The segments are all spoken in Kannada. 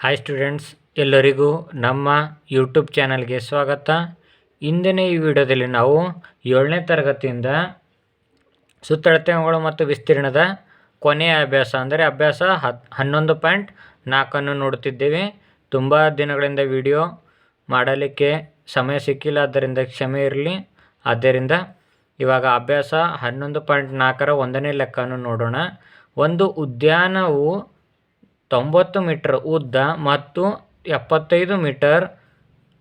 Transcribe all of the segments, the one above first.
ಹಾಯ್ ಸ್ಟೂಡೆಂಟ್ಸ್ ಎಲ್ಲರಿಗೂ ನಮ್ಮ ಯೂಟ್ಯೂಬ್ ಚಾನಲ್ಗೆ ಸ್ವಾಗತ. ಇಂದಿನ ಈ ವಿಡಿಯೋದಲ್ಲಿ ನಾವು ಏಳನೇ ತರಗತಿಯಿಂದ ಸುತ್ತಳತೆಗಳು ಮತ್ತು ವಿಸ್ತೀರ್ಣದ ಕೊನೆಯ ಅಭ್ಯಾಸ ಅಂದರೆ ಅಭ್ಯಾಸ ಹತ್, ಹನ್ನೊಂದು ಪಾಯಿಂಟ್ ನಾಲ್ಕನ್ನು ನೋಡುತ್ತಿದ್ದೇವೆ. ತುಂಬ ದಿನಗಳಿಂದ ವಿಡಿಯೋ ಮಾಡಲಿಕ್ಕೆ ಸಮಯ ಸಿಕ್ಕಿಲ್ಲ, ಆದ್ದರಿಂದ ಕ್ಷಮೆ ಇರಲಿ. ಆದ್ದರಿಂದ ಇವಾಗ ಅಭ್ಯಾಸ ಹನ್ನೊಂದು ಪಾಯಿಂಟ್ ನಾಲ್ಕರ ಒಂದನೇ ಲೆಕ್ಕವನ್ನು ನೋಡೋಣ. ಒಂದು ಉದ್ಯಾನವು ತೊಂಬತ್ತು ಮೀಟರ್ ಉದ್ದ ಮತ್ತು ಎಪ್ಪತ್ತೈದು ಮೀಟರ್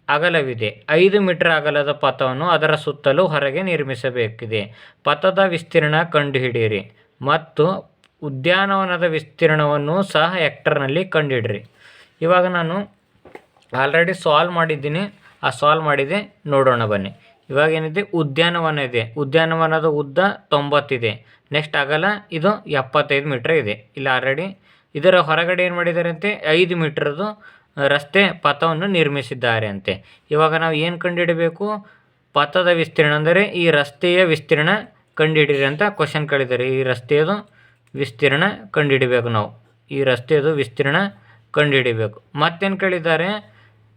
ಅಗಲವಿದೆ. ಐದು ಮೀಟರ್ ಅಗಲದ ಪಥವನ್ನು ಅದರ ಸುತ್ತಲೂ ಹೊರಗೆ ನಿರ್ಮಿಸಬೇಕಿದೆ. ಪಥದ ವಿಸ್ತೀರ್ಣ ಕಂಡುಹಿಡಿಯಿರಿ ಮತ್ತು ಉದ್ಯಾನವನದ ವಿಸ್ತೀರ್ಣವನ್ನು ಸಹ ಹೆಕ್ಟರ್ನಲ್ಲಿ ಕಂಡುಹಿಡಿರಿ ಇವಾಗ ನಾನು ಆಲ್ರೆಡಿ ಸಾಲ್ವ್ ಮಾಡಿದ್ದೀನಿ. ಆ ಸಾಲ್ವ್ ಮಾಡಿದೆ. ನೋಡೋಣ ಬನ್ನಿ. ಇವಾಗ ಏನಿದೆ? ಉದ್ಯಾನವನ ಇದೆ. ಉದ್ಯಾನವನದ ಉದ್ದ ತೊಂಬತ್ತಿದೆ. ನೆಕ್ಸ್ಟ್ ಅಗಲ ಇದು ಎಪ್ಪತ್ತೈದು ಮೀಟ್ರ್ ಇದೆ. ಇಲ್ಲಿ ಆಲ್ರೆಡಿ ಇದರ ಹೊರಗಡೆ ಏನು ಮಾಡಿದ್ದಾರೆ ಅಂತೆ ಐದು ಮೀಟರ್ದು ರಸ್ತೆ ಪಥವನ್ನು ನಿರ್ಮಿಸಿದ್ದಾರೆ ಅಂತೆ ಇವಾಗ ನಾವು ಏನು ಕಂಡುಹಿಡಬೇಕು ಪಥದ ವಿಸ್ತೀರ್ಣ ಅಂದರೆ ಈ ರಸ್ತೆಯ ವಿಸ್ತೀರ್ಣ ಕಂಡುಹಿಡಿರಿ ಅಂತ ಕ್ವಶನ್ ಕೇಳಿದ್ದಾರೆ. ಈ ರಸ್ತೆಯದು ವಿಸ್ತೀರ್ಣ ಕಂಡುಹಿಡಿಬೇಕು ನಾವು. ಈ ರಸ್ತೆಯದು ವಿಸ್ತೀರ್ಣ ಕಂಡುಹಿಡಿಬೇಕು ಮತ್ತೇನು ಕೇಳಿದ್ದಾರೆ?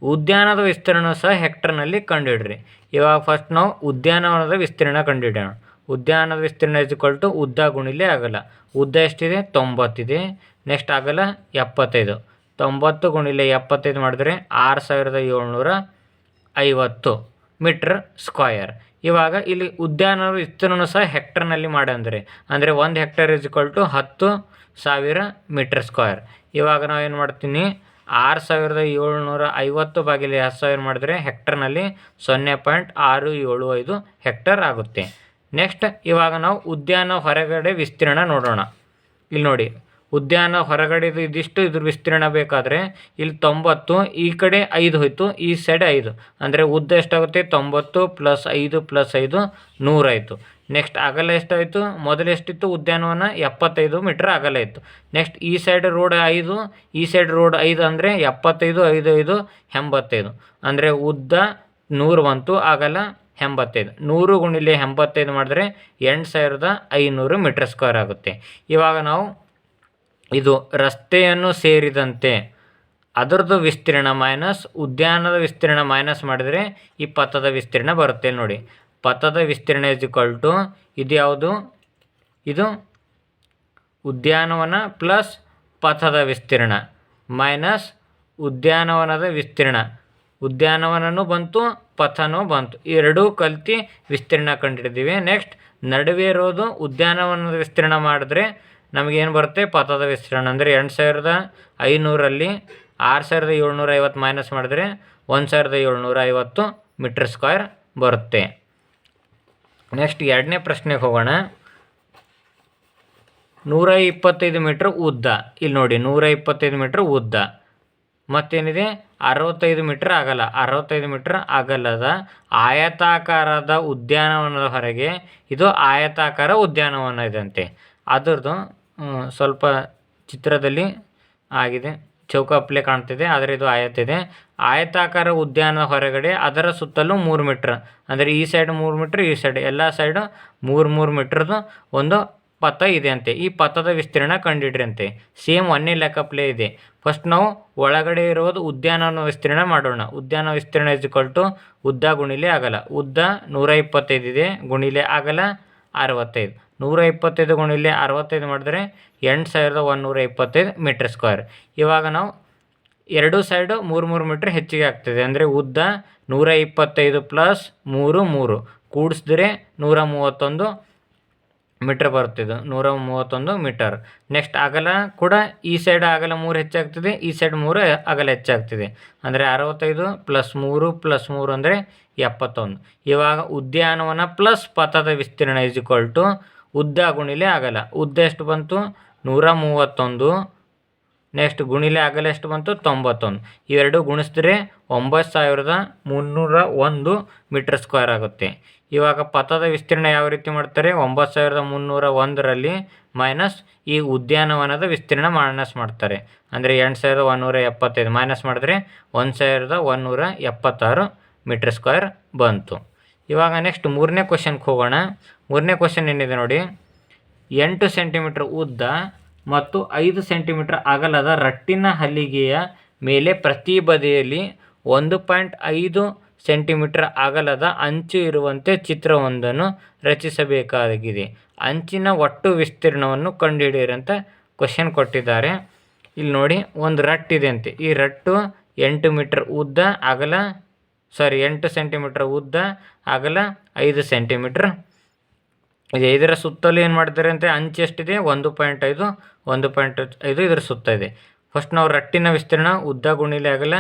ಉದ್ಯಾನದ ವಿಸ್ತೀರ್ಣ ಸಹ ಹೆಕ್ಟರ್ನಲ್ಲಿ ಕಂಡುಹಿಡ್ರಿ ಇವಾಗ ಫಸ್ಟ್ ನಾವು ಉದ್ಯಾನವನದ ವಿಸ್ತೀರ್ಣ ಕಂಡುಹಿಡಿಯೋಣ ಉದ್ಯಾನದ ವಿಸ್ತೀರ್ಣ ಇಸ್ ಟು ಉದ್ದ ಗುಣಿಲೆ ಅಗಲ ಉದ್ದ ಎಷ್ಟಿದೆ? ತೊಂಬತ್ತಿದೆ. ನೆಕ್ಸ್ಟ್ ಅಗಲ ಎಪ್ಪತ್ತೈದು. ತೊಂಬತ್ತು ಗುಣಿಲೆ ಎಪ್ಪತ್ತೈದು ಮಾಡಿದ್ರೆ ಆರು ಸಾವಿರದ ಏಳ್ನೂರ ಐವತ್ತು ಮೀಟ್ರ್ ಸ್ಕ್ವಯರ್. ಇವಾಗ ಇಲ್ಲಿ ಉದ್ಯಾನದ ವಿಸ್ತೀರ್ಣ ಸಹ ಹೆಕ್ಟರ್ನಲ್ಲಿ ಮಾಡಂದರೆ ಅಂದರೆ. ಒಂದು ಹೆಕ್ಟರ್ ಇಸ್ ಟು ಹತ್ತು ಸಾವಿರ ಮೀಟ್ರ್ ಸ್ಕ್ವಯರ್. ಇವಾಗ ನಾವು ಏನು ಮಾಡ್ತೀನಿ? ಆರು ಸಾವಿರದ ಏಳ್ನೂರ ಐವತ್ತು ಬಾಗಿಲೆ ಹತ್ತು ಸಾವಿರ ಮಾಡಿದ್ರೆ ಹೆಕ್ಟರ್ನಲ್ಲಿ ಸೊನ್ನೆ ಪಾಯಿಂಟ್ ಆರು ಏಳು ಐದು ಹೆಕ್ಟರ್ ಆಗುತ್ತೆ. ನೆಕ್ಸ್ಟ್ ಇವಾಗ ನಾವು ಉದ್ಯಾನ ಹೊರಗಡೆ ವಿಸ್ತೀರ್ಣ ನೋಡೋಣ. ಇಲ್ಲಿ ನೋಡಿ, ಉದ್ಯಾನ ಹೊರಗಡೆ ಇದಿಷ್ಟು ಇದ್ರ ವಿಸ್ತೀರ್ಣ ಬೇಕಾದರೆ ಇಲ್ಲಿ ತೊಂಬತ್ತು, ಈ ಕಡೆ ಐದು ಹೋಯಿತು, ಈ ಸೈಡ್ ಐದು. ಅಂದರೆ ಉದ್ದ ಎಷ್ಟಾಗುತ್ತೆ? ತೊಂಬತ್ತು ಪ್ಲಸ್ ಐದು ಪ್ಲಸ್ ಐದು ನೂರಾಯಿತು ನೆಕ್ಸ್ಟ್ ಅಗಲ ಎಷ್ಟಾಯಿತು? ಮೊದಲು ಎಷ್ಟಿತ್ತು? ಉದ್ಯಾನವನ ಎಪ್ಪತ್ತೈದು ಮೀಟ್ರ್ ಅಗಲ ಇತ್ತು. ನೆಕ್ಸ್ಟ್ ಈ ಸೈಡ್ ರೋಡ್ ಐದು, ಈ ಸೈಡ್ ರೋಡ್ ಐದು ಅಂದರೆ ಎಪ್ಪತ್ತೈದು, ಐದು ಐದು, ಎಂಬತ್ತೈದು. ಅಂದರೆ ಉದ್ದ ನೂರು ಬಂತು, ಅಗಲ ಎಂಬತ್ತೈದು. ನೂರು ಗುಣಿಲೆ ಎಂಬತ್ತೈದು ಮಾಡಿದ್ರೆ ಎಂಟು ಸಾವಿರದ ಐನೂರು ಮೀಟ್ರ್ ಸ್ಕ್ವೇರ್ ಆಗುತ್ತೆ. ಇವಾಗ ನಾವು ಇದು ರಸ್ತೆಯನ್ನು ಸೇರಿದಂತೆ ಅದರದ್ದು ವಿಸ್ತೀರ್ಣ ಮೈನಸ್, ಉದ್ಯಾನದ ವಿಸ್ತೀರ್ಣ ಮೈನಸ್ ಮಾಡಿದರೆ ಈ ಪಥದ ವಿಸ್ತೀರ್ಣ ಬರುತ್ತೆ ನೋಡಿ. ಪಥದ ವಿಸ್ತೀರ್ಣ ಇಸ್ ಈಕ್ವಲ್ ಟು ಇದು ಯಾವುದು? ಇದು ಉದ್ಯಾನವನ ಪ್ಲಸ್ ಪಥದ ವಿಸ್ತೀರ್ಣ ಮೈನಸ್ ಉದ್ಯಾನವನದ ವಿಸ್ತೀರ್ಣ. ಉದ್ಯಾನವನನೂ ಬಂತು ಪಥನೂ ಬಂತು. ಎರಡೂ ಕಲ್ತಿ ವಿಸ್ತೀರ್ಣ ಕಂಡುಹಿಡಿದೀವಿ ನೆಕ್ಸ್ಟ್ ನಡುವೆ ಇರೋದು ಉದ್ಯಾನವನದ ವಿಸ್ತೀರ್ಣ ಮಾಡಿದ್ರೆ ನಮಗೇನು ಬರುತ್ತೆ? ಪಥದ ವಿಸ್ತೀರ್ಣ. ಅಂದರೆ ಎರಡು ಸಾವಿರದ ಐನೂರಲ್ಲಿ ಆರು ಸಾವಿರದ ಏಳ್ನೂರ ಐವತ್ತು ಮೈನಸ್ ಮಾಡಿದ್ರೆ ಒಂದು ಸಾವಿರದ ಏಳ್ನೂರ ಐವತ್ತು ಮೀಟ್ರ್ ಸ್ಕ್ವೇರ್ ಬರುತ್ತೆ. ನೆಕ್ಸ್ಟ್ ಎರಡನೇ ಪ್ರಶ್ನೆಗೆ ಹೋಗೋಣ. ನೂರ ಇಪ್ಪತ್ತೈದು ಮೀಟ್ರ್ ಉದ್ದ. ಇಲ್ಲಿ ನೋಡಿ, ನೂರ ಇಪ್ಪತ್ತೈದು ಮೀಟ್ರ್ ಉದ್ದ. ಮತ್ತೇನಿದೆ? ಅರವತ್ತೈದು ಮೀಟ್ರ್ ಆಗಲ್ಲ. ಅರವತ್ತೈದು ಮೀಟ್ರ್ ಆಗಲ್ಲದ ಆಯತಾಕಾರದ ಉದ್ಯಾನವನದ ಹೊರಗೆ ಇದು ಆಯತಾಕಾರ ಉದ್ಯಾನವನ ಇದಂತೆ ಅದರದ್ದು ಸ್ವಲ್ಪ ಚಿತ್ರದಲ್ಲಿ ಆಗಿದೆ. ಚೌಕಪ್ಲೆ ಕಾಣ್ತಿದೆ ಆದರೆ ಇದು. ಆಯತಿದೆ ಆಯತಾಕಾರ ಉದ್ಯಾನದ ಹೊರಗಡೆ, ಅದರ ಸುತ್ತಲೂ ಮೂರು ಮೀಟ್ರ್. ಅಂದರೆ ಈ ಸೈಡ್ ಮೂರು ಮೀಟ್ರ್, ಈ ಸೈಡ್ ಎಲ್ಲ ಸೈಡು ಮೂರು ಮೂರು ಮೀಟ್ರದ್ದು ಒಂದು ಪಥ ಇದೆ ಅಂತೆ ಈ ಪಥದ ವಿಸ್ತೀರ್ಣ ಕಂಡಿಡ್ರಿ ಅಂತೆ ಸೇಮ್ ಒಂದೇ ಲೆಕ್ಕಪ್ಲೇ ಇದೆ. ಫಸ್ಟ್ ನಾವು ಒಳಗಡೆ ಇರೋದು ಉದ್ಯಾನವನ ವಿಸ್ತೀರ್ಣ ಮಾಡೋಣ. ಉದ್ಯಾನ ವಿಸ್ತೀರ್ಣ ಇಸ್ ಟು ಉದ್ದ ಗುಣಿಲೆ ಆಗಲ್ಲ. ಉದ್ದ ನೂರ ಇಪ್ಪತ್ತೈದು ಇದೆ, ಗುಣಿಲೆ ಆಗಲ್ಲ ಅರವತ್ತೈದು. ನೂರ ಇಪ್ಪತ್ತೈದು ಗುಣಿಲೆ ಅರವತ್ತೈದು ಮಾಡಿದ್ರೆ ಎಂಟು ಸಾವಿರದ ಒಂದುನೂರ ಇಪ್ಪತ್ತೈದು ಮೀಟ್ರ್ ಸ್ಕ್ವೇರ್ ಇವಾಗ ನಾವು ಎರಡು ಸೈಡು ಮೂರು ಮೂರು ಮೀಟ್ರ್ ಹೆಚ್ಚಿಗೆ ಆಗ್ತದೆ. ಅಂದರೆ ಉದ್ದ ನೂರ ಇಪ್ಪತ್ತೈದು ಪ್ಲಸ್ ಮೂರು ಮೂರು. ಕೂಡಿಸಿದ್ರೆ ನೂರ ಮೂವತ್ತೊಂದು ಮೀಟ್ರ್ ಬರುತ್ತಿದ್ದು ನೂರ ಮೂವತ್ತೊಂದು ಮೀಟರ್. ನೆಕ್ಸ್ಟ್ ಅಗಲ ಕೂಡ ಈ ಸೈಡ್ ಅಗಲ ಮೂರು ಹೆಚ್ಚಾಗ್ತಿದೆ, ಈ ಸೈಡ್ ಮೂರು ಅಗಲ ಹೆಚ್ಚಾಗ್ತಿದೆ. ಅಂದರೆ ಅರವತ್ತೈದು ಪ್ಲಸ್ ಮೂರು ಪ್ಲಸ್ ಮೂರು ಅಂದರೆ ಎಪ್ಪತ್ತೊಂದು. ಇವಾಗ ಉದ್ಯಾನವನ ಪ್ಲಸ್ ಪಥದ ವಿಸ್ತೀರ್ಣ ಈಕ್ವಲ್ ಟು ಉದ್ದ ಗುಣಿಲೆ ಅಗಲ. ಉದ್ದ ಎಷ್ಟು ಬಂತು? ನೂರ ಮೂವತ್ತೊಂದು. ನೆಕ್ಸ್ಟ್ ಗುಣಿಲೆ ಅಗಲ ಎಷ್ಟು ಬಂತು? ತೊಂಬತ್ತೊಂದು. ಇವೆರಡು ಗುಣಿಸಿದ್ರೆ ಒಂಬತ್ತು ಸಾವಿರದ ಮುನ್ನೂರ ಒಂದು ಮೀಟ್ರ್ ಸ್ಕ್ವೇರ್ ಆಗುತ್ತೆ. ಇವಾಗ ಪಥದ ವಿಸ್ತೀರ್ಣ ಯಾವ ರೀತಿ ಮಾಡ್ತಾರೆ? ಒಂಬತ್ತು ಸಾವಿರದ ಮುನ್ನೂರ ಒಂದರಲ್ಲಿ ಮೈನಸ್ ಈ ಉದ್ಯಾನವನದ ವಿಸ್ತೀರ್ಣ ಮೈನಸ್ ಮಾಡ್ತಾರೆ. ಅಂದರೆ ಎಂಟು ಸಾವಿರದ ಒಂದುನೂರ ಎಪ್ಪತ್ತೈದು ಮೈನಸ್ ಮಾಡಿದ್ರೆ ಒಂದು ಸಾವಿರದ ಒಂದುನೂರ ಎಪ್ಪತ್ತಾರು ಮೀಟ್ರ್ ಸ್ಕ್ವೇರ್ ಬಂತು. ಇವಾಗ ನೆಕ್ಸ್ಟ್ ಮೂರನೇ ಕ್ವಶನ್ಗೆ ಹೋಗೋಣ. ಮೂರನೇ ಕ್ವಶನ್ ಏನಿದೆ ನೋಡಿ? ಎಂಟು ಸೆಂಟಿಮೀಟ್ರ್ ಉದ್ದ ಮತ್ತು ಐದು ಸೆಂಟಿಮೀಟರ್ ಅಗಲದ ರಟ್ಟಿನ ಹಲಿಗೆಯ ಮೇಲೆ ಪ್ರತಿ ಬದಿಯಲ್ಲಿ ಒಂದು ಪಾಯಿಂಟ್ ಐದು ಸೆಂಟಿಮೀಟರ್ ಅಗಲದ ಅಂಚು ಇರುವಂತೆ ಚಿತ್ರವೊಂದನ್ನು ರಚಿಸಬೇಕಾಗಿದೆ. ಅಂಚಿನ ಒಟ್ಟು ವಿಸ್ತೀರ್ಣವನ್ನು ಕಂಡುಹಿಡಿಯಿರಿ ಅಂತ ಕ್ವಶನ್ ಕೊಟ್ಟಿದ್ದಾರೆ. ಇಲ್ಲಿ ನೋಡಿ, ಒಂದು ರಟ್ಟಿದೆ ಅಂತೆ. ಈ ರಟ್ಟು ಎಂಟು ಮೀಟರ್ ಉದ್ದ ಅಗಲ ಸಾರಿ ಎಂಟು ಸೆಂಟಿಮೀಟರ್ ಉದ್ದ ಅಗಲ, ಐದು ಸೆಂಟಿಮೀಟ್ರ್ ಇದರ ಸುತ್ತಲೂ ಏನು ಮಾಡ್ತಾರೆ ಅಂತ ಅಂಚು ಎಷ್ಟಿದೆ ಒಂದು ಪಾಯಿಂಟ್ ಐದು, ಒಂದು ಪಾಯಿಂಟ್ ಐದು ಇದರ ಸುತ್ತ ಇದೆ. ಫಸ್ಟ್ ನಾವು ರಟ್ಟಿನ ವಿಸ್ತೀರ್ಣ ಉದ್ದ ಗುಣಿಲೆ ಆಗಲ್ಲ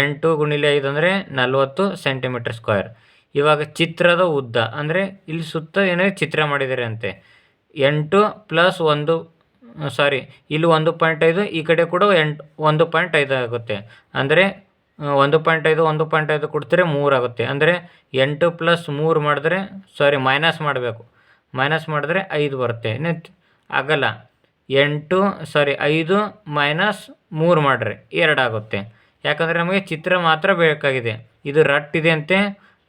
ಎಂಟು ಗುಣಿಲೆ ಐದು ಅಂದರೆ ನಲ್ವತ್ತು ಸೆಂಟಿಮೀಟರ್ ಸ್ಕ್ವೇರ್ ಇವಾಗ ಚಿತ್ರದ ಉದ್ದ ಅಂದರೆ ಇಲ್ಲಿ ಸುತ್ತ ಏನೇ ಚಿತ್ರ ಮಾಡಿದ್ದಾರೆ ಅಂತೆ. ಎಂಟು ಪ್ಲಸ್ ಒಂದು ಸಾರಿ ಇಲ್ಲಿ ಒಂದು ಪಾಯಿಂಟ್ ಐದು, ಈ ಕಡೆ ಕೂಡ ಎಂಟು, ಒಂದು ಪಾಯಿಂಟ್ ಐದು ಆಗುತ್ತೆ. ಅಂದರೆ ಒಂದು ಪಾಯಿಂಟ್ ಐದು, ಒಂದು ಪಾಯಿಂಟ್ ಐದು ಕೊಡ್ತಾರೆ ಮೂರು ಆಗುತ್ತೆ. ಅಂದರೆ ಎಂಟು ಪ್ಲಸ್ ಮೂರು ಮಾಡಿದ್ರೆ ಸಾರಿ ಮೈನಸ್ ಮಾಡಬೇಕು. ಮೈನಸ್ ಮಾಡಿದ್ರೆ ಐದು ಬರುತ್ತೆ. ನೆಟ್ ಆಗಲ್ಲ. ಎಂಟು ಸಾರಿ ಐದು ಮೈನಸ್ ಮೂರು ಮಾಡಿರಿ ಎರಡಾಗುತ್ತೆ ಯಾಕಂದರೆ ನಮಗೆ ಚಿತ್ರ ಮಾತ್ರ ಬೇಕಾಗಿದೆ. ಇದು ರಟ್ಟಿದೆ ಅಂತೆ,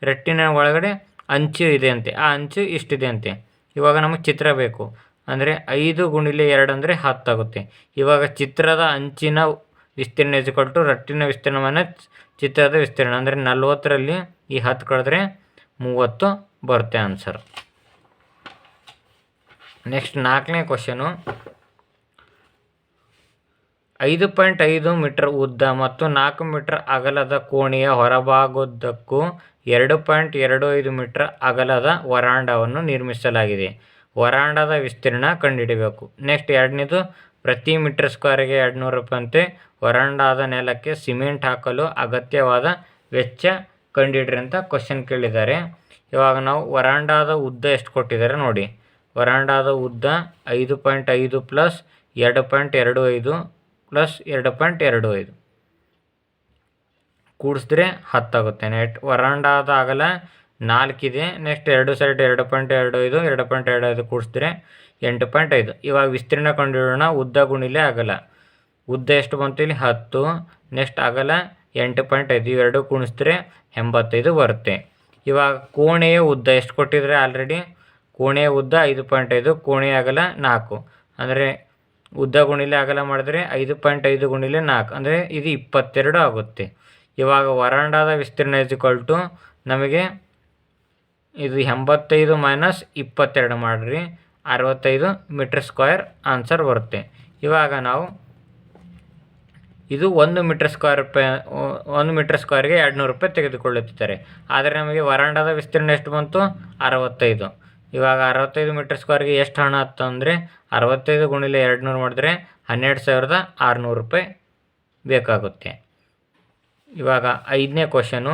ರಟ್ಟಿನ ಒಳಗಡೆ ಅಂಚು ಇದೆ ಅಂತೆ. ಆ ಅಂಚು ಇಷ್ಟಿದೆ ಅಂತೆ. ಇವಾಗ ನಮಗೆ ಚಿತ್ರ ಬೇಕು. ಅಂದರೆ ಐದು ಗುಣಿಲೆ ಎರಡು ಅಂದರೆ ಹತ್ತಾಗುತ್ತೆ ಇವಾಗ ಚಿತ್ರದ ಅಂಚಿನ ವಿಸ್ತೀರ್ಣ ಇಸ್ಕೊಟ್ಟು ರಟ್ಟಿನ ವಿಸ್ತೀರ್ಣ ಮನೆ ಚಿತ್ರದ ವಿಸ್ತೀರ್ಣ. ಅಂದರೆ ನಲ್ವತ್ತರಲ್ಲಿ ಈ ಹತ್ತು ಕಳೆದ್ರೆ ಮೂವತ್ತು ಬರುತ್ತೆ ಆನ್ಸರ್ ನೆಕ್ಸ್ಟ್ ನಾಲ್ಕನೇ ಕ್ವಶನು ಐದು ಪಾಯಿಂಟ್ ಐದು ಮೀಟರ್ ಉದ್ದ ಮತ್ತು ನಾಲ್ಕು ಮೀಟರ್ ಅಗಲದ ಕೋಣೆಯ ಹೊರಭಾಗದ್ದಕ್ಕೂ ಎರಡು ಪಾಯಿಂಟ್ ಎರಡು ಐದು ಮೀಟರ್ ಅಗಲದ ವರಾಂಡವನ್ನು ನಿರ್ಮಿಸಲಾಗಿದೆ. ವರಾಂಡದ ವಿಸ್ತೀರ್ಣ ಕಂಡುಹಿಡಬೇಕು ನೆಕ್ಸ್ಟ್ ಎರಡನೇದು, ಪ್ರತಿ ಮೀಟರ್ ಸ್ಕ್ವೇರ್ಗೆ ಎರಡು ನೂರು ರೂಪಾಯಿ ವರಾಂಡದ ನೆಲಕ್ಕೆ ಸಿಮೆಂಟ್ ಹಾಕಲು ಅಗತ್ಯವಾದ ವೆಚ್ಚ ಕಂಡುಹಿಡ್ರಿ ಅಂತ ಕ್ವಶನ್ ಕೇಳಿದ್ದಾರೆ. ಇವಾಗ ನಾವು ವರಾಂಡಾದ ಉದ್ದ ಎಷ್ಟು ಕೊಟ್ಟಿದ್ದಾರೆ ನೋಡಿ. ವರಾಂಡಾದ ಉದ್ದ ಐದು ಪಾಯಿಂಟ್ ಐದು ಪ್ಲಸ್ ಎರಡು ಪಾಯಿಂಟ್ ಎರಡು ಐದು ಪ್ಲಸ್ ಎರಡು ಪಾಯಿಂಟ್ ಎರಡು ಐದು. ಕೂಡಿಸಿದ್ರೆ ಹತ್ತಾಗುತ್ತೆ. ನೆಟ್ ವರಾಂಡಾದ ಅಗಲ ನಾಲ್ಕಿದೆ. ನೆಕ್ಸ್ಟ್ ಎರಡು ಸೈಡ್ ಎರಡು ಪಾಯಿಂಟ್ ಎರಡು ಐದು, ಎರಡು ಪಾಯಿಂಟ್ ಎರಡು ಐದು ಕೂಡಿಸಿದ್ರೆ ಎಂಟು ಪಾಯಿಂಟ್ ಐದು. ಇವಾಗ ವಿಸ್ತೀರ್ಣ ಕಂಡುಹಿಡೋಣ ಉದ್ದ ಗುಣಿಲೆ ಅಗಲ. ಉದ್ದ ಎಷ್ಟು ಬಂತು ಇಲ್ಲಿ? ಹತ್ತು. ನೆಕ್ಸ್ಟ್ ಅಗಲ ಎಂಟು ಪಾಯಿಂಟ್ ಐದು. ಇವೆರಡು ಕುಣಿಸಿದ್ರೆ ಎಂಬತ್ತೈದು ಬರುತ್ತೆ. ಇವಾಗ ಕೋಣೆಯ ಉದ್ದ ಎಷ್ಟು ಕೊಟ್ಟಿದ್ರೆ ಆಲ್ರೆಡಿ? ಕೋಣೆಯ ಉದ್ದ ಐದು ಪಾಯಿಂಟ್ ಐದು, ಕೋಣೆ ಅಗಲ ನಾಲ್ಕು. ಅಂದರೆ ಉದ್ದ ಗುಣಿಲೆ ಅಗಲ ಮಾಡಿದ್ರೆ ಐದು ಪಾಯಿಂಟ್ ಐದು ಗುಣಿಲೆ ನಾಲ್ಕು. ಅಂದರೆ ಇದು ಇಪ್ಪತ್ತೆರಡು ಆಗುತ್ತೆ. ಇವಾಗ ವರಾಂಡದ ವಿಸ್ತೀರ್ಣ ಇಸ್ಕೊಲ್ ಟು ನಮಗೆ ಇದು ಎಂಬತ್ತೈದು ಮೈನಸ್ ಇಪ್ಪತ್ತೆರಡು ಮಾಡಿರಿ. ಅರವತ್ತೈದು ಮೀಟ್ರ್ ಸ್ಕ್ವೇರ್ ಆನ್ಸರ್ ಬರುತ್ತೆ. ಇವಾಗ ನಾವು ಇದು ಒಂದು ಮೀಟ್ರ್ ಸ್ಕ್ವೇರ್ ರೂಪಾಯಿ ಒಂದು ಮೀಟ್ರ್ ಸ್ಕ್ವೇರ್ಗೆ ಎರಡು ನೂರು ರೂಪಾಯಿ ತೆಗೆದುಕೊಳ್ಳುತ್ತಿದ್ದಾರೆ. ಆದರೆ ನಮಗೆ ವರಾಂಡದ ವಿಸ್ತೀರ್ಣ ಎಷ್ಟು ಬಂತು? ಅರವತ್ತೈದು. ಇವಾಗ ಅರವತ್ತೈದು ಮೀಟರ್ ಸ್ಕ್ವೇರ್ಗೆ ಎಷ್ಟು ಹಣ ಆಯ್ತು ಅಂದರೆ ಅರವತ್ತೈದು ಗುಣಿಲೆ ಎರಡು ನೂರು ಮಾಡಿದ್ರೆ ಹನ್ನೆರಡು ಸಾವಿರದ ಆರುನೂರು ರೂಪಾಯಿ ಬೇಕಾಗುತ್ತೆ. ಇವಾಗ ಐದನೇ ಕ್ವಶನು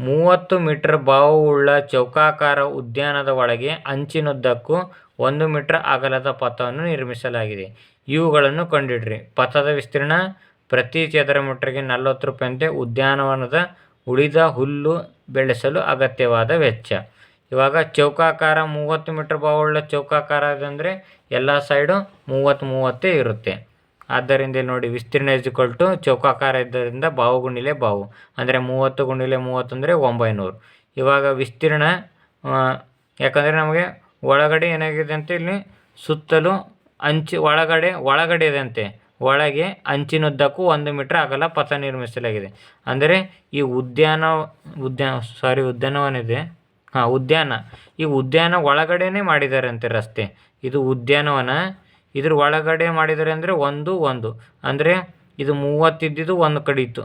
ಮೂವತ್ತು ಮೀಟರ್ ಬಾವುವುಳ್ಳ ಚೌಕಾಕಾರ ಉದ್ಯಾನದ ಒಳಗೆ ಅಂಚಿನುದ್ದಕ್ಕೂ ಒಂದು ಮೀಟರ್ ಅಗಲದ ಪಥವನ್ನು ನಿರ್ಮಿಸಲಾಗಿದೆ. ಇವುಗಳನ್ನು ಕಂಡಿಡ್ರಿ. ಪಥದ ವಿಸ್ತೀರ್ಣ ಪ್ರತಿ ಚದರ ಮೀಟರ್ಗೆ ನಲವತ್ತು ರೂಪಾಯಿಯಂತೆ ಉದ್ಯಾನವನದ ಉಳಿದ ಹುಲ್ಲು ಬೆಳೆಸಲು ಅಗತ್ಯವಾದ ವೆಚ್ಚ. ಇವಾಗ ಚೌಕಾಕಾರ ಮೂವತ್ತು ಮೀಟರ್ ಬಾವುಳ್ಳ ಚೌಕಾಕಾರ ಅಂದರೆ ಎಲ್ಲ ಸೈಡು ಮೂವತ್ತು ಮೂವತ್ತೇ ಇರುತ್ತೆ. ಆದ್ದರಿಂದ ನೋಡಿ ವಿಸ್ತೀರ್ಣ ಇಸ್ ಟು ಚೌಕಾಕಾರ ಇದ್ದರಿಂದ ಬಾವು ಗುಣಿಲೆ ಬಾವು. ಅಂದರೆ ಮೂವತ್ತು ಗುಂಡಿಲೆ ಮೂವತ್ತು ಅಂದರೆ ಒಂಬೈನೂರು. ಇವಾಗ ವಿಸ್ತೀರ್ಣ ಯಾಕಂದರೆ ನಮಗೆ ಒಳಗಡೆ ಏನಾಗಿದೆ ಅಂತ ಇಲ್ಲಿ ಸುತ್ತಲೂ ಅಂಚು, ಒಳಗಡೆ ಒಳಗಡೆ ಇದೆ ಅಂತೆ ಒಳಗೆ ಅಂಚಿನುದ್ದಕ್ಕೂ ಒಂದು ಮೀಟ್ರ್ ಆಗಲ್ಲ ಪಥ ನಿರ್ಮಿಸಲಾಗಿದೆ. ಅಂದರೆ ಈ ಉದ್ಯಾನ ಉದ್ಯಾನ ಸಾರಿ ಉದ್ಯಾನವನ ಇದೆ ಹಾಂ, ಉದ್ಯಾನ. ಈ ಉದ್ಯಾನ ಒಳಗಡೆನೇ ಮಾಡಿದ್ದಾರೆ ಅಂತೆ ರಸ್ತೆ. ಇದು ಉದ್ಯಾನವನ. ಇದ್ರ ಒಳಗಡೆ ಮಾಡಿದ್ದಾರೆ ಅಂದರೆ ಒಂದು ಒಂದು. ಅಂದರೆ ಇದು ಮೂವತ್ತಿದ್ದಿದ್ದು ಒಂದು ಕಡೆ ಇತ್ತು.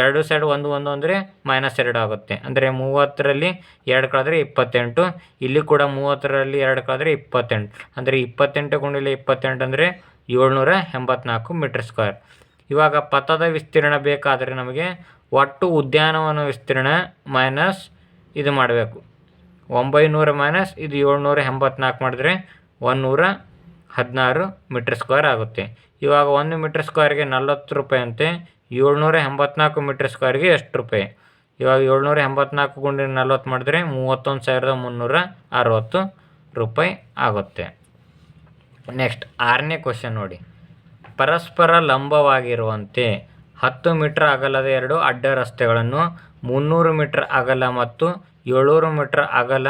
ಎರಡು ಸೈಡ್ ಒಂದು ಒಂದು ಅಂದರೆ ಮೈನಸ್ ಎರಡು ಆಗುತ್ತೆ. ಅಂದರೆ ಮೂವತ್ತರಲ್ಲಿ ಎರಡು ಕಳೆದ್ರೆ ಇಪ್ಪತ್ತೆಂಟು. ಇಲ್ಲಿ ಕೂಡ ಮೂವತ್ತರಲ್ಲಿ ಎರಡು ಕಳೆದ್ರೆ ಇಪ್ಪತ್ತೆಂಟು. ಅಂದರೆ ಇಪ್ಪತ್ತೆಂಟು ಗುಣಿಲೆ ಇಪ್ಪತ್ತೆಂಟು ಅಂದರೆ ಏಳ್ನೂರ ಎಂಬತ್ನಾಲ್ಕು ಮೀಟ್ರ್ ಸ್ಕ್ವೇರ್ ಇವಾಗ ಪಥದ ವಿಸ್ತೀರ್ಣ ಬೇಕಾದರೆ ನಮಗೆ ಒಟ್ಟು ಉದ್ಯಾನವನ ವಿಸ್ತೀರ್ಣ ಮೈನಸ್ ಇದು ಮಾಡಬೇಕು. ಒಂಬೈನೂರ ಮೈನಸ್ ಇದು ಏಳ್ನೂರ ಎಂಬತ್ನಾಲ್ಕು ಮಾಡಿದ್ರೆ ಒಂದುನೂರ ಹದಿನಾರು ಮೀಟ್ರ್ ಸ್ಕ್ವೇರ್ ಆಗುತ್ತೆ. ಇವಾಗ ಒಂದು ಮೀಟ್ರ್ ಸ್ಕ್ವೇರ್ಗೆ ನಲ್ವತ್ತು ರೂಪಾಯಿ ಅಂತೆ, ಏಳ್ನೂರ ಎಂಬತ್ನಾಲ್ಕು ಮೀಟ್ರ್ ಸ್ಕ್ವೇರ್ಗೆ ಎಷ್ಟು ರೂಪಾಯಿ? ಇವಾಗ ಏಳ್ನೂರ ಎಂಬತ್ನಾಲ್ಕು ಗುಂಡಿ ನಲ್ವತ್ತು ಮಾಡಿದ್ರೆ ಮೂವತ್ತೊಂದು ಸಾವಿರದ ಮುನ್ನೂರ ಅರವತ್ತು ರೂಪಾಯಿ ಆಗುತ್ತೆ. ನೆಕ್ಸ್ಟ್ ಆರನೇ ಕ್ವಶನ್ ನೋಡಿ. ಪರಸ್ಪರ ಲಂಬವಾಗಿರುವಂತೆ ಹತ್ತು ಮೀಟರ್ ಅಗಲದ ಎರಡು ಅಡ್ಡ ರಸ್ತೆಗಳನ್ನು ಮುನ್ನೂರು ಮೀಟರ್ ಅಗಲ ಮತ್ತು ಏಳ್ನೂರು ಮೀಟರ್ ಅಗಲ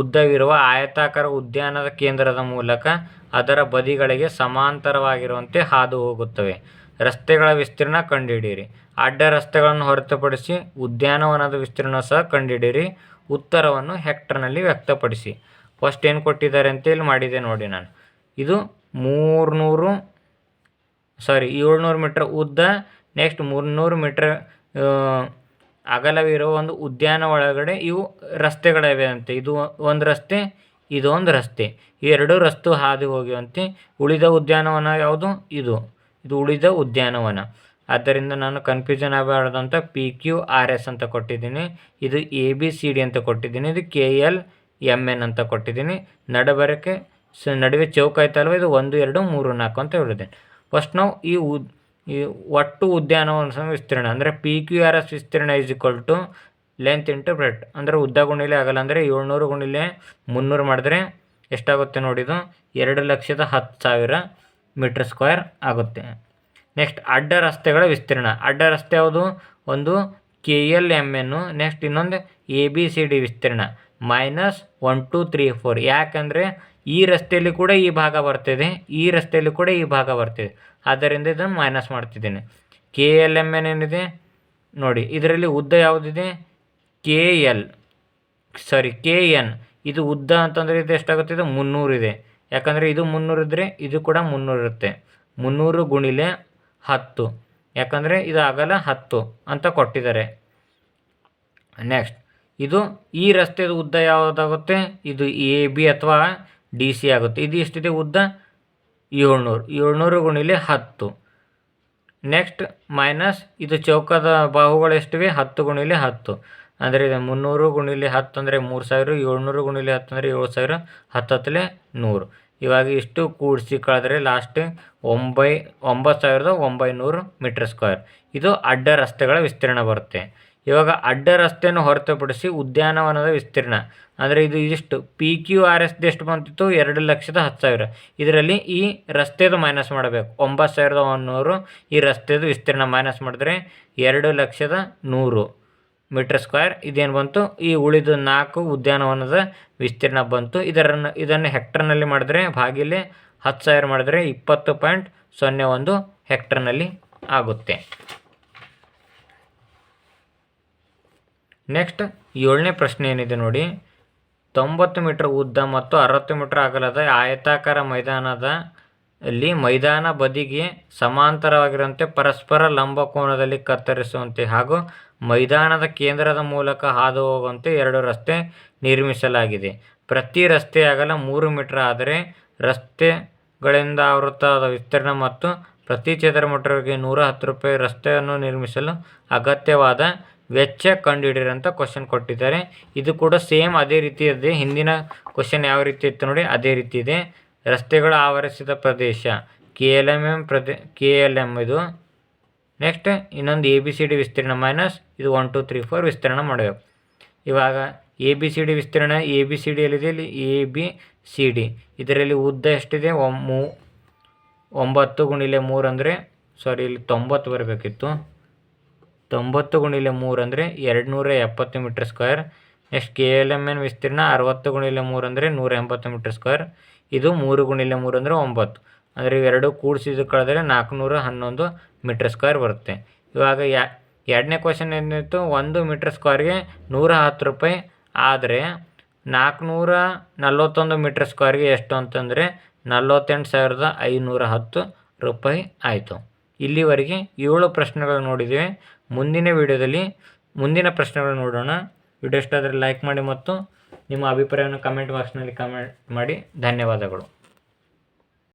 ಉದ್ದವಿರುವ ಆಯತಾಕಾರ ಉದ್ಯಾನದ ಕೇಂದ್ರದ ಮೂಲಕ ಅದರ ಬದಿಗಳಿಗೆ ಸಮಾಂತರವಾಗಿರುವಂತೆ ಹಾದು ಹೋಗುತ್ತವೆ. ರಸ್ತೆಗಳ ವಿಸ್ತೀರ್ಣ ಕಂಡುಹಿಡಿಯಿರಿ. ಅಡ್ಡ ರಸ್ತೆಗಳನ್ನು ಹೊರತುಪಡಿಸಿ ಉದ್ಯಾನವನದ ವಿಸ್ತೀರ್ಣ ಸಹ ಕಂಡುಹಿಡಿಯಿರಿ. ಉತ್ತರವನ್ನು ಹೆಕ್ಟರ್ನಲ್ಲಿ ವ್ಯಕ್ತಪಡಿಸಿ. ಫಸ್ಟ್ ಏನು ಕೊಟ್ಟಿದ್ದಾರೆ ಅಂತ ಇಲ್ಲಿ ಮಾಡಿದೆ ನೋಡಿ ನಾನು. ಇದು ಮೂರ್ನೂರು ಸಾರಿ ಏಳ್ನೂರು ಮೀಟ್ರ್ ಉದ್ದ ನೆಕ್ಸ್ಟ್ ಮುನ್ನೂರು ಮೀಟ್ರ್ ಅಗಲವಿರೋ ಒಂದು ಉದ್ಯಾನ ಒಳಗಡೆ ಇವು ರಸ್ತೆಗಳಿವೆ ಅಂತೆ. ಇದು ಒಂದು ರಸ್ತೆ ಇದೊಂದು ರಸ್ತೆ. ಈ ಎರಡು ರಸ್ತೆ ಹಾದು ಹೋಗಿವಂತೆ. ಉಳಿದ ಉದ್ಯಾನವನ ಯಾವುದು? ಇದು. ಇದು ಉಳಿದ ಉದ್ಯಾನವನ. ಆದ್ದರಿಂದ ನಾನು ಕನ್ಫ್ಯೂಷನ್ ಆಗಬಾರ್ದಂತ ಪಿ ಕ್ಯೂ ಆರ್ ಎಸ್ ಅಂತ ಕೊಟ್ಟಿದ್ದೀನಿ. ಇದು ಎ ಬಿ ಸಿ ಡಿ ಅಂತ ಕೊಟ್ಟಿದ್ದೀನಿ. ಇದು ಕೆ ಎಲ್ ಎಂ ಎನ್ ಅಂತ ಕೊಟ್ಟಿದ್ದೀನಿ. ನಡಬರಕ್ಕೆ ಸ, ನಡುವೆ ಚೌಕ ಆಯ್ತಲ್ವ ಇದು ಒಂದು, ಎರಡು, ಮೂರು, ನಾಲ್ಕು ಅಂತ ಹೇಳಿದೆ. ಫಸ್ಟ್ ನಾವು ಈ ಉದ್ ಈ ಒಟ್ಟು ಉದ್ಯಾನವನ ವಿಸ್ತೀರ್ಣ, ಅಂದರೆ ಪಿ ಕ್ಯೂ ಆರ್ ಎಸ್ ವಿಸ್ತೀರ್ಣ is equal to length into breadth ಅಂದರೆ ಉದ್ದ ಗುಣಿಲೆ ಆಗಲ್ಲ, ಅಂದರೆ ಏಳ್ನೂರು ಗುಣಿಲೆ ಮುನ್ನೂರು ಮಾಡಿದ್ರೆ ಎಷ್ಟಾಗುತ್ತೆ ನೋಡಿದು ಎರಡು ಲಕ್ಷದ ಹತ್ತು ಸಾವಿರ ಮೀಟ್ರ್ ಸ್ಕ್ವೇರ್ ಆಗುತ್ತೆ. ನೆಕ್ಸ್ಟ್ ಅಡ್ಡ ರಸ್ತೆಗಳ ವಿಸ್ತೀರ್ಣ. ಅಡ್ಡ ರಸ್ತೆ ಯಾವುದು? ಒಂದು K L M N next ಇನ್ನೊಂದು ಎ ಬಿ ಸಿ ಡಿ ವಿಸ್ತೀರ್ಣ. Minus one two three four ಯಾಕಂದರೆ ಈ ರಸ್ತೆಯಲ್ಲಿ ಕೂಡ ಈ ಭಾಗ ಬರ್ತಿದೆ, ಈ ರಸ್ತೆಯಲ್ಲಿ ಕೂಡ ಈ ಭಾಗ ಬರ್ತಿದೆ. ಆದ್ದರಿಂದ ಇದನ್ನು ಮೈನಸ್ ಮಾಡ್ತಿದ್ದೀನಿ. ಕೆ ಎಲ್ ಎಂ ಎನ್ ಏನಿದೆ? ನೋಡಿ, ಇದರಲ್ಲಿ ಉದ್ದ ಯಾವುದಿದೆ? K L sorry K N ಇದು ಉದ್ದ ಅಂತಂದರೆ ಇದು ಎಷ್ಟಾಗುತ್ತೆ? ಇದು ಮುನ್ನೂರಿದೆ ಯಾಕಂದರೆ ಇದು ಮುನ್ನೂರು ಇದ್ದರೆ ಇದು ಕೂಡ ಮುನ್ನೂರು ಇರುತ್ತೆ. ಮುನ್ನೂರು ಗುಣಿಲೆ ಹತ್ತು. ಯಾಕಂದರೆ ಇದು ಆಗಲ್ಲ ಹತ್ತು ಅಂತ ಕೊಟ್ಟಿದ್ದಾರೆ. ನೆಕ್ಸ್ಟ್ ಇದು ಈ ರಸ್ತೆದು ಉದ್ದ ಯಾವುದಾಗುತ್ತೆ? ಇದು ಎ ಬಿ ಅಥವಾ ಡಿ ಸಿ ಆಗುತ್ತೆ. ಇದು ಎಷ್ಟಿದೆ ಉದ್ದ? ಏಳ್ನೂರು. ಏಳ್ನೂರು ಗುಣಿಲಿ ಹತ್ತು. ನೆಕ್ಸ್ಟ್ ಮೈನಸ್ ಇದು ಚೌಕದ ಬಾಹುಗಳು ಎಷ್ಟಿವೆ? ಹತ್ತು ಗುಣಿಲಿ ಹತ್ತು. ಅಂದರೆ ಇದು ಮುನ್ನೂರು ಗುಣಿಲಿ ಹತ್ತು ಅಂದರೆ ಮೂರು ಸಾವಿರ, ಏಳ್ನೂರು ಗುಣಿಲಿ ಹತ್ತು ಅಂದರೆ ಏಳು ಸಾವಿರ, ಹತ್ತತ್ತಲೆ ನೂರು. ಇವಾಗ ಇಷ್ಟು ಕೂಡಿಸಿ ಕಳೆದ್ರೆ ಲಾಸ್ಟ್ ಒಂಬೈ, ಒಂಬತ್ತು ಸಾವಿರದ ಒಂಬೈನೂರು ಮೀಟ್ರ್ ಸ್ಕ್ವೇರ್ ಇದು ಅಡ್ಡ ರಸ್ತೆಗಳ ವಿಸ್ತೀರ್ಣ ಬರುತ್ತೆ. ಇವಾಗ ಅಡ್ಡ ರಸ್ತೆಯನ್ನು ಹೊರತುಪಡಿಸಿ ಉದ್ಯಾನವನದ ವಿಸ್ತೀರ್ಣ. ಅಂದರೆ ಇದು ಇದಿಷ್ಟು ಪಿ ಕ್ಯೂ ಆರ್ ಎಸ್ ಎಷ್ಟು ಬಂತಿತ್ತು? ಎರಡು ಲಕ್ಷದ ಹತ್ತು ಸಾವಿರ. ಇದರಲ್ಲಿ ಈ ರಸ್ತೆದು ಮೈನಸ್ ಮಾಡಬೇಕು. ಒಂಬತ್ತು ಸಾವಿರದ ಒನ್ನೂರು ಈ ರಸ್ತೆದು ವಿಸ್ತೀರ್ಣ ಮೈನಸ್ ಮಾಡಿದ್ರೆ ಎರಡು ಲಕ್ಷದ ನೂರು ಮೀಟ್ರ್ ಸ್ಕ್ವೇರ್ ಇದೇನು ಬಂತು? ಈ ಉಳಿದ ನಾಲ್ಕು ಉದ್ಯಾನವನದ ವಿಸ್ತೀರ್ಣ ಬಂತು. ಇದರನ್ನು, ಇದನ್ನು ಹೆಕ್ಟರ್ನಲ್ಲಿ ಮಾಡಿದ್ರೆ ಭಾಗಿಲೆ ಹತ್ತು ಸಾವಿರ ಮಾಡಿದ್ರೆ ಇಪ್ಪತ್ತು ಪಾಯಿಂಟ್ ಸೊನ್ನೆ ಒಂದು ಹೆಕ್ಟರ್ನಲ್ಲಿ ಆಗುತ್ತೆ. ನೆಕ್ಸ್ಟ್ ಏಳನೇ ಪ್ರಶ್ನೆ ಏನಿದೆ ನೋಡಿ. ತೊಂಬತ್ತು ಮೀಟ್ರ್ ಉದ್ದ ಮತ್ತು ಅರವತ್ತು ಮೀಟ್ರ್ ಅಗಲದ ಆಯತಾಕಾರ ಮೈದಾನದ ಅಲ್ಲಿ ಮೈದಾನ ಬದಿಗೆ ಸಮಾಂತರವಾಗಿರುವಂತೆ ಪರಸ್ಪರ ಲಂಬಕೋನದಲ್ಲಿ ಕತ್ತರಿಸುವಂತೆ ಹಾಗೂ ಮೈದಾನದ ಕೇಂದ್ರದ ಮೂಲಕ ಹಾದು ಹೋಗುವಂತೆ ಎರಡು ರಸ್ತೆ ನಿರ್ಮಿಸಲಾಗಿದೆ. ಪ್ರತಿ ರಸ್ತೆ ಅಗಲ ಮೂರು ಮೀಟರ್ ಆದರೆ ರಸ್ತೆಗಳಿಂದ ಆವೃತ್ತವಾದ ವಿಸ್ತೀರ್ಣ ಮತ್ತು ಪ್ರತಿ ಚದರ ಮೀಟರ್ಗೆ ನೂರ ಹತ್ತು ರೂಪಾಯಿ ರಸ್ತೆಯನ್ನು ನಿರ್ಮಿಸಲು ಅಗತ್ಯವಾದ ವೆಚ್ಚ ಕಂಡುಹಿಡಿಯಿರಿ ಅಂತ ಕ್ವಶನ್ ಕೊಟ್ಟಿದ್ದಾರೆ. ಇದು ಕೂಡ ಸೇಮ್ ಅದೇ ರೀತಿ ಇದೆ. ಹಿಂದಿನ ಕ್ವಶನ್ ಯಾವ ರೀತಿ ಇತ್ತು ನೋಡಿ, ಅದೇ ರೀತಿ ಇದೆ. ರಸ್ತೆಗಳು ಆವರಿಸಿದ ಪ್ರದೇಶ ಕೆ ಎಲ್ ಎಂ ಎಂ ಪ್ರದೇ ಕೆ ಎಲ್ ಎಂ ಇದು. ನೆಕ್ಸ್ಟ್ ಇನ್ನೊಂದು ಎ ಬಿ ಸಿ ಡಿ ವಿಸ್ತೀರ್ಣ ಮೈನಸ್ ಇದು ಒನ್ ಟು ತ್ರೀ ಫೋರ್ ವಿಸ್ತೀರ್ಣ ಮಾಡಬೇಕು. ಇವಾಗ ಎ ಬಿ ಸಿ ಡಿ ವಿಸ್ತೀರ್ಣ ಎ ಬಿ ಸಿ ಡಿಯಲ್ಲಿದೆ ಇಲ್ಲಿ ಎ ಬಿ ಸಿ ಡಿ ಇದರಲ್ಲಿ ಉದ್ದ ಎಷ್ಟಿದೆ? ಒಂಬತ್ತು ಗುಣಿಲೆ ಮೂರು ಅಂದರೆ ಸಾರಿ ಇಲ್ಲಿ ತೊಂಬತ್ತು ಬರಬೇಕಿತ್ತು. ತೊಂಬತ್ತು ಗುಣಿಲೆ ಮೂರು ಅಂದರೆ ಎರಡು ನೂರ ಎಪ್ಪತ್ತು metre square next K L M N ವಿಸ್ತೀರ್ಣ ಅರವತ್ತು ಗುಣಿಲೆ ಮೂರು ಅಂದರೆ ನೂರ ಎಂಬತ್ತು ಮೀಟ್ರ್ ಸ್ಕ್ವೇರ್ ಇದು ಮೂರು ಗುಣಿಲೆ ಮೂರು ಅಂದರೆ ಒಂಬತ್ತು. ಅಂದರೆ ಇವೆರಡು ಕೂಡಿಸಿದ ಕಳೆದರೆ ನಾಲ್ಕುನೂರ ಹನ್ನೊಂದು ಮೀಟ್ರ್ ಸ್ಕ್ವೇರ್ ಬರುತ್ತೆ. ಇವಾಗ ಯಾ, ಎರಡನೇ ಕ್ವಶನ್ ಏನಿತ್ತು? ಒಂದು ಮೀಟ್ರ್ ಸ್ಕ್ವೇರ್ಗೆ ನೂರ ಹತ್ತು ರೂಪಾಯಿ ಆದರೆ ನಾಲ್ಕುನೂರ ನಲ್ವತ್ತೊಂದು ಮೀಟ್ರ್ ಸ್ಕ್ವೇರ್ಗೆ ಎಷ್ಟು ಅಂತಂದರೆ ನಲ್ವತ್ತೆಂಟು ಸಾವಿರದ ಐನೂರ ಹತ್ತು ರೂಪಾಯಿ ಆಯಿತು. ಇಲ್ಲಿವರೆಗೆ ಏಳು ಪ್ರಶ್ನೆಗಳು ನೋಡಿದ್ದೇವೆ ಮುಂದಿನ ವಿಡಿಯೋದಲ್ಲಿ ಮುಂದಿನ ಪ್ರಶ್ನೆಗಳು ನೋಡೋಣ. ವಿಡಿಯೋ ಇಷ್ಟ ಆದರೆ ಲೈಕ್ ಮಾಡಿ ಮತ್ತು ನಿಮ್ಮ ಅಭಿಪ್ರಾಯವನ್ನು ಕಮೆಂಟ್ ಬಾಕ್ಸ್ನಲ್ಲಿ ಕಮೆಂಟ್ ಮಾಡಿ. ಧನ್ಯವಾದಗಳು.